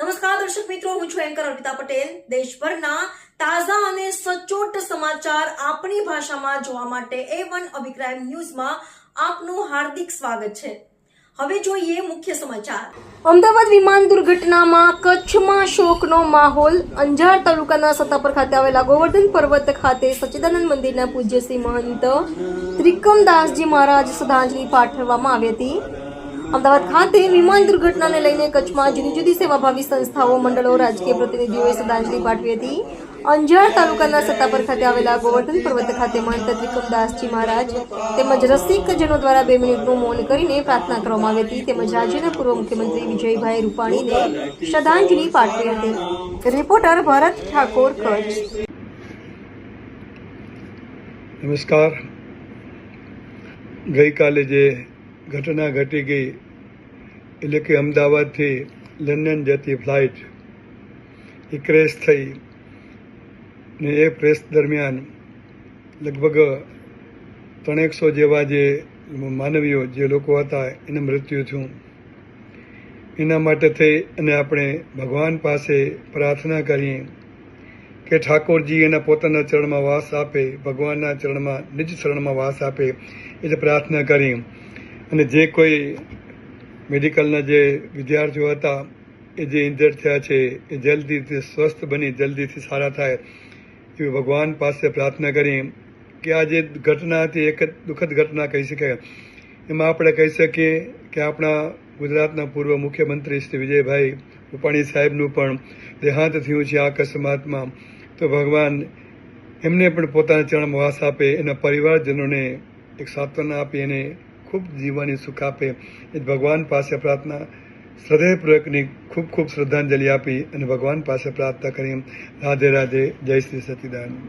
નમસ્કાર, દર્શક મિત્રો, હું છું એન્કર અર્પિતા પટેલ. દેશભરના તાજા અને સચોટ સમાચાર આપણી ભાષામાં જોવા માટે એ વન અભિપ્રાય ન્યૂઝમાં આપનું હાર્દિક સ્વાગત છે. હવે જોઈએ મુખ્ય સમાચાર. અમદાવાદ વિમાન દુર્ઘટનામાં કચ્છમાં શોકનો માહોલ. અંજાર તાલુકાના સત્તાપર ખાતે આવેલા ગોવર્ધન પર્વત ખાતે સચ્ચિદાનંદ મંદિરના પૂજ્ય શ્રી મહંત ત્રિકમદાસજી મહારાજ શ્રદ્ધાંજલિ પાઠવવામાં આવી હતી. અમદાવાદ ખાતે વિમાન દુર્ઘટનાને લઈને કચ્છમાં જુદી જુદી સેવાભાવી સંસ્થાઓ, મંડળો, રાજકીય પ્રતિનિધિઓએ શ્રદ્ધાંજલિ પાઠવી હતી. અંજાર તાલુકાના સત્તાપર ખાતે આવેલા ગોવર્ધન પર્વત ખાતે મહંત ત્રિકમદાસજી મહારાજ તેમજ રસિકજનો દ્વારા બે મિનિટનું મૌન કરીને પ્રાર્થના કરવામાં આવી હતી. તેમજ રાજ્યના પૂર્વ મુખ્યમંત્રી વિજયભાઈ રૂપાણીને શ્રદ્ધાંજલિ પાઠવી હતી. રિપોર્ટર ભરત ઠાકોર, કચ્છ. નમસ્કાર. ગઈકાલે જે ઘટના ઘટી ગઈ એટલે કે અમદાવાદથી લંડન જતી ફ્લાઇટ એ ક્રેશ થઈ ને એ પ્રેસ દરમિયાન લગભગ ત્રણેકસો જેવા જે માનવીઓ, જે લોકો હતા, એને મૃત્યુ થયું. એના માટે થઈ અને આપણે ભગવાન પાસે પ્રાર્થના કરીએ કે ઠાકોરજી એના પોતાના ચરણમાં વાસ આપે, ભગવાનના ચરણમાં, નિજ ચરણમાં વાસ આપે, એટલે પ્રાર્થના કરી અને જે કોઈ મેડિકલના જે વિદ્યાર્થીઓ હતા, એ જે ઇન્જર્ડ થયા છે, એ જલ્દીથી સ્વસ્થ બની, જલ્દીથી સારા થાય, એવી ભગવાન પાસે પ્રાર્થના કરી કે આ જે ઘટના હતી, એક જ દુઃખદ ઘટના કહી શકાય. એમાં આપણે કહી શકીએ કે આપણા ગુજરાતના પૂર્વ મુખ્યમંત્રી શ્રી વિજયભાઈ રૂપાણી સાહેબનું પણ દેહાંત થયું છે આ અકસ્માતમાં. તો ભગવાન એમને પણ પોતાના ચરણમાં વાસ આપે, એના પરિવારજનોને એક સાંત્વના આપી એને ખૂબ જીવવાની સુખ આપે. એ ભગવાન પાસે પ્રાર્થના હૃદયપૂર્વકની ખૂબ ખૂબ શ્રદ્ધાંજલિ આપી અને ભગવાન પાસે પ્રાર્થના કરી. રાધે રાધે, જય શ્રી સચિદાનંદ.